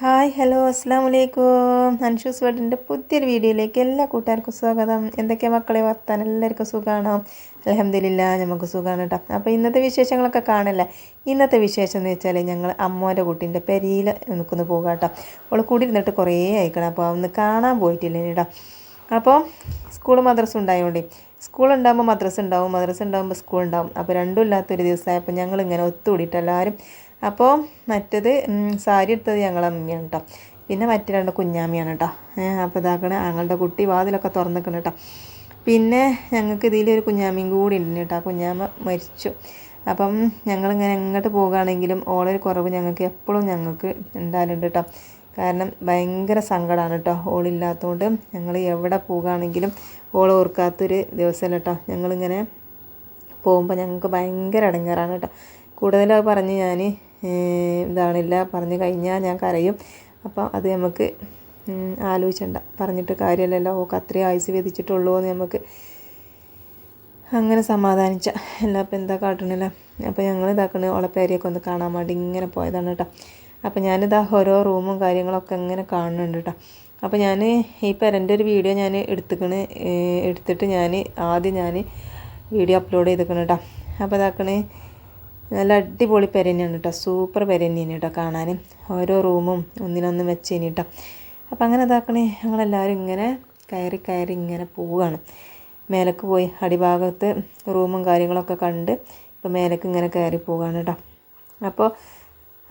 Hi hello അസ്സാം വലൈക്കും അൻഷൂസ് വേൾഡിന്റെ പുതിയൊരു വീഡിയോയിലേക്ക് എല്ലാ കൂട്ടുകാർക്കും സ്വാഗതം. എന്തൊക്കെയാണ് മക്കളെ വർത്താൻ എല്ലാവർക്കും സുഖമാണോ അലഹമില്ല നമുക്ക് സുഖമാണ് കേട്ടോ അപ്പോൾ ഇന്നത്തെ വിശേഷങ്ങളൊക്കെ കാണല്ലേ? ഇന്നത്തെ വിശേഷം എന്ന് വെച്ചാൽ ഞങ്ങൾ അമ്മോന്റെ കുട്ടീന്റെ പെരിയിൽ നിൽക്കുന്നു പോകാം കേട്ടോ അവൾ കൂടി ഇരുന്നിട്ട് കുറേ അയക്കണം അപ്പോൾ ഒന്ന് കാണാൻ പോയിട്ടില്ല കേട്ടോ അപ്പോൾ സ്കൂൾ മദ്രസ ഉണ്ടായതുകൊണ്ട് സ്കൂൾ ഉണ്ടാകുമ്പോൾ മദ്രസ ഉണ്ടാവും മദ്രസ ഉണ്ടാകുമ്പോൾ സ്കൂൾ ഉണ്ടാവും. അപ്പോൾ രണ്ടും ഇല്ലാത്തൊരു ദിവസമായപ്പോൾ ഞങ്ങളിങ്ങനെ ഒത്തുകൂടിയിട്ട് എല്ലാവരും അപ്പോൾ മറ്റത് സാരി എടുത്തത് ഞങ്ങളെ അമ്മയാണ് കേട്ടോ പിന്നെ മറ്റു രണ്ട് കുഞ്ഞാമ്മയാണ് കേട്ടോ അപ്പോൾ ഇതാക്കണ ഞങ്ങളുടെ കുട്ടി വാതിലൊക്കെ തുറന്നിക്കണം കേട്ടോ പിന്നെ ഞങ്ങൾക്ക് ഇതിലൊരു കുഞ്ഞാമ്മയും കൂടി ഉണ്ട് കേട്ടോ കുഞ്ഞാമ്മ മരിച്ചു. അപ്പം ഞങ്ങളിങ്ങനെ എങ്ങോട്ട് പോകുകയാണെങ്കിലും ഓളൊരു കുറവ് ഞങ്ങൾക്ക് എപ്പോഴും ഞങ്ങൾക്ക് ഉണ്ടാകലുണ്ട് കേട്ടോ കാരണം ഭയങ്കര സങ്കടമാണ് കേട്ടോ ഓളില്ലാത്തതുകൊണ്ട് ഞങ്ങൾ എവിടെ പോകുകയാണെങ്കിലും ഓൾ ഓർക്കാത്തൊരു ദിവസമല്ല കേട്ടോ ഞങ്ങളിങ്ങനെ പോകുമ്പോൾ ഞങ്ങൾക്ക് ഭയങ്കര അടങ്ങാറാണ് കേട്ടോ കൂടുതലായി പറഞ്ഞ് ഞാൻ ഇതാണില്ല. പറഞ്ഞു കഴിഞ്ഞാൽ ഞാൻ കരയും. അപ്പോൾ അത് നമുക്ക് ആലോചിച്ചണ്ട. പറഞ്ഞിട്ട് കാര്യമല്ലല്ലോ ഓക്ക് അത്രയും ആയുസ് വിധിച്ചിട്ടുള്ളൂ എന്ന് നമുക്ക് അങ്ങനെ സമാധാനിച്ച. അല്ല അപ്പോൾ എന്താ കാട്ടണില്ല. അപ്പോൾ ഞങ്ങൾ ഇതാക്കണ ഓളെ ഒന്ന് കാണാൻ വേണ്ടി ഇങ്ങനെ പോയതാണ് കേട്ടോ അപ്പോൾ ഞാനിതാ ഓരോ റൂമും കാര്യങ്ങളൊക്കെ ഇങ്ങനെ കാണുന്നുണ്ട് കേട്ടോ അപ്പോൾ ഞാൻ ഈ പെരന്റെ ഒരു വീഡിയോ ഞാൻ എടുത്തുക്കണ് എടുത്തിട്ട് ഞാൻ ആദ്യം ഞാൻ വീഡിയോ അപ്ലോഡ് ചെയ്തിക്കണം കേട്ടോ അപ്പോൾ ഇതാക്കണേ നല്ല അടിപൊളി പെരന്നെയാണ് കേട്ടോ. സൂപ്പർ പെരന്നെയാണ് കേട്ടോ കാണാൻ. ഓരോ റൂമും ഒന്നിനൊന്നും വെച്ച് കഴിഞ്ഞിട്ടോ അപ്പം അങ്ങനെ ഇതാക്കണേ ഞങ്ങളെല്ലാവരും ഇങ്ങനെ കയറി കയറി ഇങ്ങനെ പോവുകയാണ്. മേലക്ക് പോയി അടിഭാഗത്ത് റൂമും കാര്യങ്ങളൊക്കെ കണ്ട് ഇപ്പോൾ മേലക്ക് ഇങ്ങനെ കയറി പോവുകയാണ് കേട്ടോ. അപ്പോൾ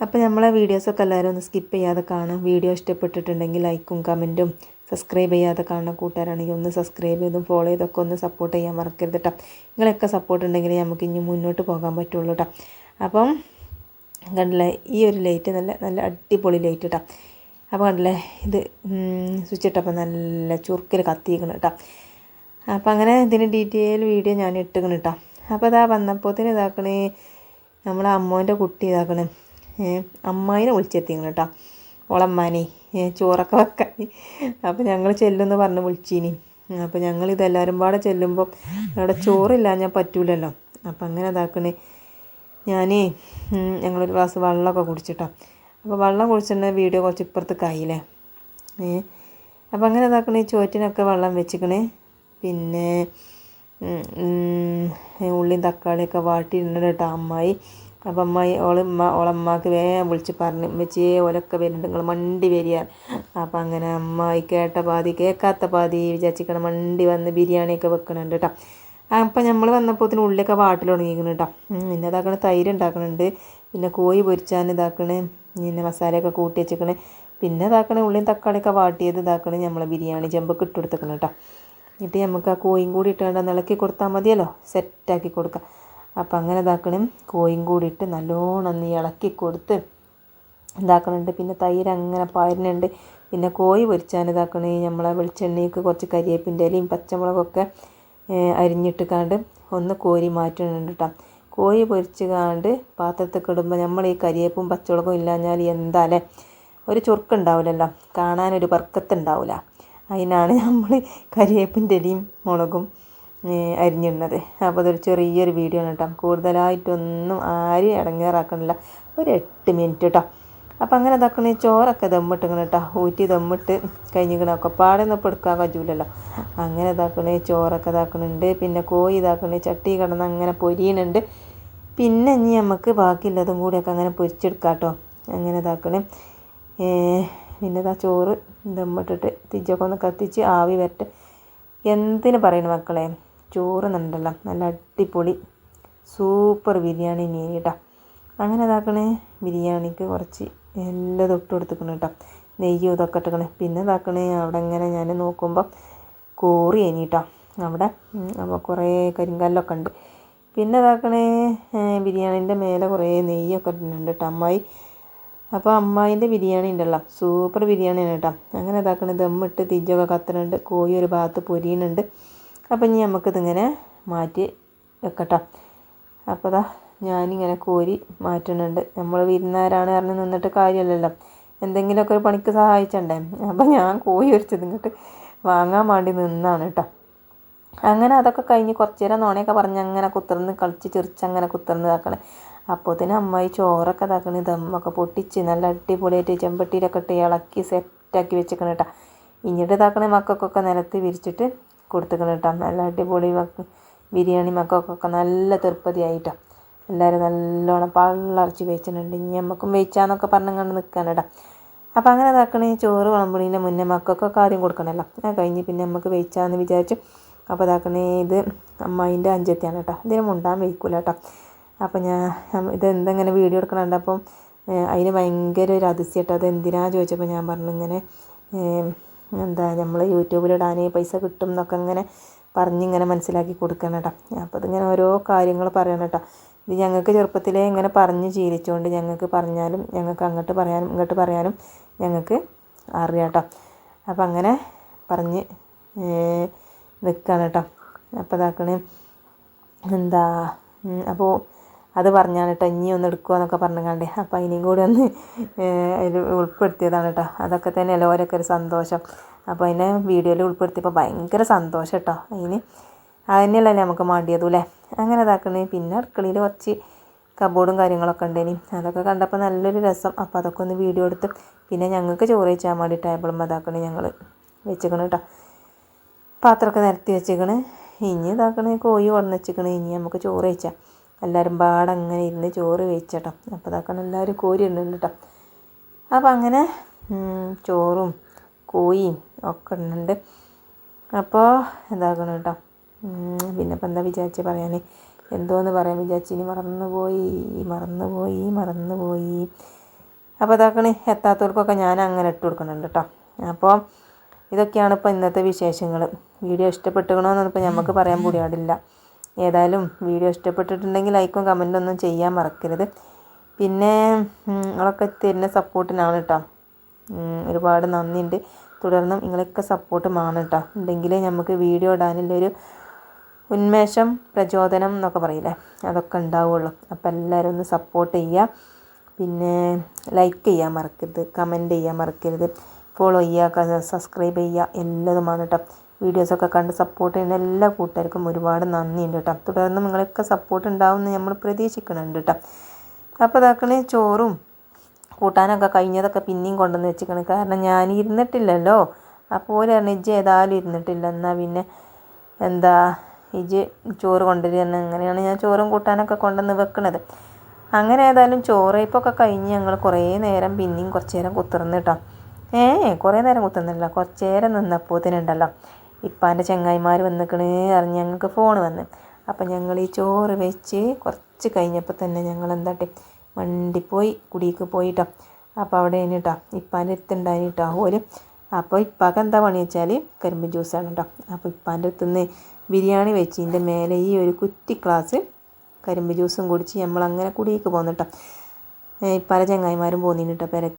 അപ്പോൾ നമ്മളെ വീഡിയോസൊക്കെ എല്ലാവരും ഒന്ന് സ്കിപ്പ് ചെയ്യാതെ കാണാം. വീഡിയോ ഇഷ്ടപ്പെട്ടിട്ടുണ്ടെങ്കിൽ ലൈക്കും കമന്റും സബ്സ്ക്രൈബ് ചെയ്യാതെ കാണുന്ന കൂട്ടുകാരാണെങ്കിൽ ഒന്ന് സബ്സ്ക്രൈബ് ചെയ്തും ഫോളോ ചെയ്തൊക്കെ ഒന്ന് സപ്പോർട്ട് ചെയ്യാൻ മറക്കരുത് കേട്ടോ നിങ്ങളൊക്കെ സപ്പോർട്ട് ഉണ്ടെങ്കിൽ നമുക്ക് ഇനി മുന്നോട്ട് പോകാൻ പറ്റുള്ളൂ കേട്ടോ അപ്പം കണ്ടില്ലേ ഈ ഒരു ലൈറ്റ് നല്ല നല്ല അടിപൊളി ലൈറ്റ് കേട്ടോ അപ്പോൾ കണ്ടില്ലേ ഇത് സ്വിച്ച് ഇട്ടപ്പോൾ നല്ല ചുരുക്കിൽ കത്തിക്കണം കേട്ടോ അപ്പോൾ അങ്ങനെ ഇതിന് ഡീറ്റെയിൽ വീഡിയോ ഞാൻ ഇട്ടുകണം കേട്ടോ അപ്പോൾ ഇതാ വന്നപ്പോത്തിന് ഇതാക്കണേ നമ്മളെ അമ്മോന്റെ കുട്ടി ഇതാക്കണേ. അമ്മായിനെ വിളിച്ചെത്തിക്കണം കേട്ടോ ഓളമ്മാനെ. ചോറൊക്കെ വെക്കാൻ. അപ്പോൾ ഞങ്ങൾ ചെല്ലുമെന്ന് പറഞ്ഞ് വിളിച്ചീനി. അപ്പോൾ ഞങ്ങൾ ഇതെല്ലാവരും പാടെ ചെല്ലുമ്പോൾ അവിടെ ചോറില്ല ഞാൻ പറ്റൂലല്ലോ. അപ്പം അങ്ങനെ ഇതാക്കണേ. ഞാനേ ഞങ്ങളൊരു ഗ്ലാസ് വെള്ളമൊക്കെ കുടിച്ചിട്ടോ. അപ്പോൾ വെള്ളം കുടിച്ചിട്ടുണ്ടെങ്കിൽ വീഡിയോ കുറച്ച് ഇപ്പുറത്ത് കായില്ലേ ഏ അപ്പോൾ അങ്ങനെ ഇതാക്കണേ. ചോറ്റിനൊക്കെ വെള്ളം വെച്ചിക്കണേ. പിന്നെ ഉള്ളിയും തക്കാളിയൊക്കെ വാട്ടിയിട്ടുണ്ട് കേട്ടോ അമ്മായി. അപ്പം അമ്മായി ഓളമ്മ ഓളമ്മക്ക് വേഗം വിളിച്ച് പറഞ്ഞു ഉമ്മച്ചിയെ ഓലൊക്കെ വരുന്നുണ്ട് നിങ്ങൾ മണ്ടി വരിക. അപ്പം അങ്ങനെ അമ്മായി കേട്ട പാതി കേൾക്കാത്ത പാതി വിചാരിച്ചിക്കണം മണ്ടി വന്ന് ബിരിയാണിയൊക്കെ വെക്കണുണ്ട് കേട്ടോ അപ്പം നമ്മൾ വന്നപ്പോൾ ഉള്ളിലൊക്കെ വാട്ടിൽ തുടങ്ങിയിരിക്കണം കേട്ടോ പിന്നെ ഇതാക്കണ തൈര് ഉണ്ടാക്കണുണ്ട് പിന്നെ കോഴി പൊരിച്ചാൻ ഇതാക്കണ്. പിന്നെ മസാലയൊക്കെ കൂട്ടി വെച്ചിക്കണ്. പിന്നെ ഇതാക്കണ ഉള്ളിയും തക്കാളിയൊക്കെ വാട്ടിയത് ഇതാക്കണേ നമ്മൾ ബിരിയാണി ചെമ്പൊക്കെ ഇട്ട് കേട്ടോ എന്നിട്ട് നമുക്ക് ആ കോയും കൂടി ഇട്ടുകൊണ്ട് ഇളക്കി കൊടുത്താൽ മതിയല്ലോ. സെറ്റാക്കി കൊടുക്കാം. അപ്പം അങ്ങനെ ഇതാക്കണം. കോയും കൂടി ഇട്ട് നല്ലോണം ഒന്ന് ഇളക്കി കൊടുത്ത് ഇതാക്കണുണ്ട്. പിന്നെ തൈര് അങ്ങനെ പാരുന്നുണ്ട്. പിന്നെ കോഴി പൊരിച്ചാൻ ഇതാക്കണേ. നമ്മളെ വെളിച്ചെണ്ണയ്ക്ക് കുറച്ച് കരിയേപ്പിന്റെ ഇലയും പച്ചമുളകൊക്കെ അരിഞ്ഞിട്ട് കാണ്ട് ഒന്ന് കോരി മാറ്റുന്നുണ്ട് കേട്ടോ കോഴി പൊരിച്ച് കാണ്ട് പാത്രത്തിൽ ഇടുമ്പോൾ നമ്മൾ ഈ കരിയേപ്പും പച്ചമുളകും ഇല്ലാഞ്ഞാൽ എന്താലേ? ഒരു ചുർക്കുണ്ടാവില്ലല്ലോ കാണാനൊരു പർക്കത്തുണ്ടാവില്ല അതിനാണ് നമ്മൾ കരിയേപ്പിന്റെ ഇലയും മുളകും അരിഞ്ഞിടുന്നത്. അപ്പോൾ അതൊരു ചെറിയൊരു വീഡിയോ ആണ് കേട്ടോ. കൂടുതലായിട്ടൊന്നും ആരും ഇടങ്ങേറാക്കണില്ല. ഒരു എട്ട് മിനിറ്റ് കേട്ടോ അപ്പം അങ്ങനെ ഇതാക്കണേ ചോറൊക്കെ ദമ്മിട്ടിങ്ങനെ കേട്ടോ ഊറ്റി ദമ്മിട്ട് കഴിഞ്ഞിക്കണ ഒക്കെ പാടെ ഒന്നും ഇപ്പോൾ എടുക്കാൻ കഴിയൂലല്ലോ. അങ്ങനെ ഇതാക്കണേ ചോറൊക്കെ ഇതാക്കണുണ്ട്. പിന്നെ കോഴി ഇതാക്കണേ ചട്ടി കിടന്ന് അങ്ങനെ പൊരിയണുണ്ട്. പിന്നെ ഇനി നമുക്ക് ബാക്കിയുള്ളതും കൂടിയൊക്കെ അങ്ങനെ പൊരിച്ചെടുക്കാം കേട്ടോ അങ്ങനെ ഇതാക്കണേ. പിന്നെ ഇതാ ചോറ് ദമ്മിട്ടിട്ട് തിരിച്ചൊക്കെ ഒന്ന് കത്തിച്ച് ആവി വരട്ടെ. എന്തിന് പറയണ മക്കളെ? ചോറ് നല്ല അടിപൊളി. സൂപ്പർ ബിരിയാണി മീൻ കേട്ടോ അങ്ങനെ ഇതാക്കണേ ബിരിയാണിക്ക് കുറച്ച് എല്ലാം തൊട്ട് കൊടുത്തിക്കണം കേട്ടോ. നെയ്യും ഇതൊക്കെ ഇട്ടേക്കണേ പിന്നെ ഇതാക്കണേ അവിടെ ഇങ്ങനെ ഞാൻ നോക്കുമ്പോൾ കോറി കേട്ടോ അവിടെ അപ്പോൾ കുറേ കരിങ്കല്ലൊക്കെ ഉണ്ട്. പിന്നെ ഇതാക്കണേ ബിരിയാണീന്റെ മേലെ കുറേ നെയ്യൊക്കെ ഇട്ടിട്ടുണ്ട് കേട്ടോ അമ്മായി. അപ്പോൾ അമ്മായിന്റെ ബിരിയാണി ഉണ്ടല്ലോ. സൂപ്പർ ബിരിയാണിയാണ് കേട്ടോ. അങ്ങനെ ഇതാക്കണേ ദമ്മിട്ട് തിജ്ജൊക്കെ കത്തണുണ്ട്. കോഴി ഒരു ഭാഗത്ത് പൊരിയുന്നുണ്ട് അപ്പം ഇനി നമുക്കിതിങ്ങനെ മാറ്റി വെക്കട്ടോ. അപ്പോൾ ദാ ഞാനിങ്ങനെ കോരി മാറ്റുന്നുണ്ട്. നമ്മൾ വിരുന്നാരാണ് പറഞ്ഞ് നിന്നിട്ട് കാര്യമല്ലല്ലോ എന്തെങ്കിലുമൊക്കെ ഒരു പണിക്ക് സഹായിച്ചണ്ടേ? അപ്പം ഞാൻ കോഴി ഒരിച്ചത് ഇങ്ങോട്ട് വാങ്ങാൻ വേണ്ടി നിന്നാണ് കേട്ടോ. അങ്ങനെ അതൊക്കെ കഴിഞ്ഞ് കുറച്ച് നേരം നോണയൊക്കെ പറഞ്ഞ് അങ്ങനെ കുത്തിർന്ന് കളിച്ച് ചിരിച്ച് അങ്ങനെ കുത്തിർന്ന് ഇതാക്കണേ. അപ്പോൾ തന്നെ അമ്മായി ചോറൊക്കെ ഇതാക്കണ. ദമ്മൊക്കെ പൊട്ടിച്ച് നല്ല അടിപൊളിയായിട്ട് ചെമ്പട്ടിയിലൊക്കെ ഇട്ട് ഇളക്കി സെറ്റാക്കി വെച്ചിക്കണം കേട്ടോ. ഇതാക്കണേ ഇതാക്കണ മക്കൾക്കൊക്കെ നിലത്ത് വിരിച്ചിട്ട് കൊടുത്തുക്കണം കേട്ടോ നല്ല അടിപൊളി ബിരിയാണി മക്കൾക്കൊക്കെ നല്ല തൃപ്പതിയായിട്ടാണ് എല്ലാവരും നല്ലോണം പള്ളറച്ച് വെച്ചിട്ടുണ്ട്. ഇനി നമുക്കും വെച്ചാന്നൊക്കെ പറഞ്ഞുകൊണ്ട് നിൽക്കാൻ കേട്ടോ അപ്പോൾ അങ്ങനെ ഇതാക്കണേ ചോറ് വിളമ്പണീന്റെ മുന്നേ മക്കൾക്കൊക്കെ ആദ്യം കൊടുക്കണമല്ലോ അത് കഴിഞ്ഞ് പിന്നെ നമുക്ക് വെച്ചാന്ന് വിചാരിച്ചു. അപ്പോൾ ഇതാക്കണേ ഇത് അമ്മായിന്റെ അഞ്ചത്തെയാണ് കേട്ടോ ഇതിന് മുണ്ടാൻ വയ്ക്കൂല കേട്ടോ അപ്പോൾ ഞാൻ ഇത് എന്തെങ്ങനെ വീഡിയോ എടുക്കണുണ്ട്? അപ്പം അതിന് ഭയങ്കര ഒരു അതിശയം കേട്ടോ അത് എന്തിനാ ചോദിച്ചപ്പോൾ ഞാൻ പറഞ്ഞു ഇങ്ങനെ എന്താ നമ്മൾ യൂട്യൂബിലിടാൻ പൈസ കിട്ടും എന്നൊക്കെ ഇങ്ങനെ പറഞ്ഞിങ്ങനെ മനസ്സിലാക്കി കൊടുക്കണം കേട്ടോ അപ്പോൾ ഇതിങ്ങനെ ഓരോ കാര്യങ്ങൾ പറയണം കേട്ടോ ഇത് ഞങ്ങൾക്ക് ചെറുപ്പത്തിലേ ഇങ്ങനെ പറഞ്ഞ് ശീലിച്ചുകൊണ്ട് ഞങ്ങൾക്ക് പറഞ്ഞാലും ഞങ്ങൾക്ക് അങ്ങോട്ട് പറയാനും ഇങ്ങോട്ട് പറയാനും ഞങ്ങൾക്ക് അറിയാം കേട്ടോ അപ്പം അങ്ങനെ പറഞ്ഞ് നിൽക്കുകയാണ് കേട്ടോ അപ്പോൾ ഇതാക്കണേ. എന്താ അപ്പോൾ അത് പറഞ്ഞാണ് കേട്ടോ ഇനി ഒന്ന് എടുക്കുക എന്നൊക്കെ പറഞ്ഞുകൊണ്ട് അപ്പോൾ അതിനെയും കൂടി ഒന്ന് അതിൽ ഉൾപ്പെടുത്തിയതാണ് കേട്ടോ അതൊക്കെ തന്നെ എല്ലാവരൊക്കെ ഒരു സന്തോഷം. അപ്പോൾ അതിനെ വീഡിയോയിൽ ഉൾപ്പെടുത്തിയപ്പോൾ ഭയങ്കര സന്തോഷം കേട്ടോ അതിന് അതിനെയല്ലേ നമുക്ക് മാണ്ടിയതും അല്ലേ അങ്ങനെ ഇതാക്കണേ. പിന്നെ അടുക്കളയിൽ കുറച്ച് കബോർഡും കാര്യങ്ങളൊക്കെ ഉണ്ടേനി അതൊക്കെ കണ്ടപ്പോൾ നല്ലൊരു രസം. അപ്പോൾ അതൊക്കെ ഒന്ന് വീഡിയോ എടുത്ത് പിന്നെ ഞങ്ങൾക്ക് ചോറ് വെച്ചാൽ വേണ്ടി ടേബിളും അതാക്കണേ ഞങ്ങൾ വെച്ചേക്കണേ കേട്ടോ പാത്രമൊക്കെ നിരത്തി വെച്ചേക്കണ്. ഇനി ഇതാക്കണേ കോഴി കൊണ്ടു വെച്ചേക്കണേ. ഇനി നമുക്ക് ചോറ് വെച്ചാൽ എല്ലാവരും പാടെ അങ്ങനെ ഇരുന്ന് ചോറ് വെച്ചട്ടോ അപ്പോൾ അതൊക്കെ എല്ലാവരും കോരി ഇടുന്നുണ്ട് കേട്ടോ അപ്പോൾ അങ്ങനെ ചോറും കോയിയും ഒക്കെ ഇടുന്നുണ്ട് അപ്പോൾ എന്താക്കണം കേട്ടോ പിന്നെ ഇപ്പം എന്താ വിചാരിച്ച് പറയാൻ എന്തോന്ന് പറയാൻ വിചാരിച്ചു? ഇനി മറന്നുപോയി മറന്നുപോയി മറന്നുപോയി അപ്പോൾ ഇതാക്കണേ എത്താത്തവർക്കൊക്കെ ഞാൻ അങ്ങനെ ഇട്ട് കൊടുക്കുന്നുണ്ട് കേട്ടോ അപ്പോൾ ഇതൊക്കെയാണ് ഇപ്പോൾ ഇന്നത്തെ വിശേഷങ്ങൾ വീഡിയോ ഇഷ്ടപ്പെട്ടുകണമെന്നൊന്നും ഇപ്പോൾ നമുക്ക് പറയാൻ പാടില്ല ഏതായാലും വീഡിയോ ഇഷ്ടപ്പെട്ടിട്ടുണ്ടെങ്കിൽ ലൈക്കും കമന്റും ഒന്നും ചെയ്യാൻ മറക്കരുത്. പിന്നെ നിങ്ങളൊക്കെ തരുന്ന സപ്പോർട്ടിനാണ് കേട്ടോ. ഒരുപാട് നന്ദിയുണ്ട്. തുടർന്നും നിങ്ങളൊക്കെ സപ്പോർട്ട് വേണം കേട്ടോ. ഉണ്ടെങ്കിൽ നമുക്ക് വീഡിയോ ഇടാനുള്ള ഒരു ഉന്മേഷം പ്രചോദനം എന്നൊക്കെ പറയില്ലേ? അതൊക്കെ ഉണ്ടാവുള്ളൂ. അപ്പോൾ എല്ലാവരും ഒന്ന് സപ്പോർട്ട് ചെയ്യുക. പിന്നെ ലൈക്ക് ചെയ്യാൻ മറക്കരുത്. കമന്റ് ചെയ്യാൻ മറക്കരുത്. ഫോളോ ചെയ്യുക സബ്സ്ക്രൈബ് ചെയ്യുക. എല്ലാതുമാണ് കേട്ടോ. വീഡിയോസൊക്കെ കണ്ട് സപ്പോർട്ട് ചെയ്യുന്ന എല്ലാ കൂട്ടുകാർക്കും ഒരുപാട് നന്ദിയുണ്ട് കേട്ടോ. തുടർന്ന് നിങ്ങളൊക്കെ സപ്പോർട്ട് ഉണ്ടാവുമെന്ന് നമ്മൾ പ്രതീക്ഷിക്കുന്നുണ്ട് കേട്ടോ. അപ്പോൾ ഇതാക്കണേ ചോറും കൂട്ടാനൊക്കെ കഴിഞ്ഞതൊക്കെ പിന്നെയും കൊണ്ടുവന്ന് വെച്ചിരിക്കണം. കാരണം ഞാൻ ഇരുന്നിട്ടില്ലല്ലോ. അപ്പോൾ പോലെയാണ് ഇജ്ജ് ഏതായാലും ഇരുന്നിട്ടില്ല. എന്നാൽ പിന്നെ എന്താ ഇജ്ജ് ചോറ് കൊണ്ടുവരുന്ന അങ്ങനെയാണ് ഞാൻ ചോറും കൂട്ടാനൊക്കെ കൊണ്ടുവന്ന് വെക്കണത്. അങ്ങനെ ഏതായാലും ചോറയിപ്പൊക്കെ കഴിഞ്ഞ് ഞങ്ങൾ കുറേ നേരം പിന്നെയും കുറച്ച് നേരം കുത്തിർന്ന് കേട്ടോ. ഏ കുറേ നേരം കുത്തുന്നില്ല കുറച്ച് നേരം നിന്നപ്പോത്തിനുണ്ടല്ലോ. ഇപ്പാന്റെ ചങ്ങായിമാർ വന്നിക്കണേ അറിഞ്ഞ് ഞങ്ങൾക്ക് ഫോൺ വന്ന്. അപ്പം ഞങ്ങൾ ഈ ചോറ് വെച്ച് കുറച്ച് കഴിഞ്ഞപ്പോൾ തന്നെ ഞങ്ങൾ എന്താട്ടെ പോയി കുടിക്ക് പോയിട്ടോ. അപ്പോൾ അവിടെ കേട്ടോ ഇപ്പാന്റെ അടുത്തുണ്ടായി കേട്ടോ ഓര്. അപ്പോൾ ഇപ്പാക്ക് എന്താ പണി വെച്ചാൽ കരിമ്പ് ജ്യൂസാണ് കേട്ടോ അപ്പോൾ ഇപ്പാന്റെ അടുത്തുനിന്ന് ബിരിയാണി വെച്ചതിന്റെ മേലെ ഈ ഒരു കുറ്റി ഗ്ലാസ് കരിമ്പ് ജ്യൂസും കുടിച്ച് നമ്മൾ അങ്ങനെ കുടിയേക്ക് കേട്ടോ ഇപ്പാലെ ചങ്ങായിമാരും പോന്നിട്ടോ പെര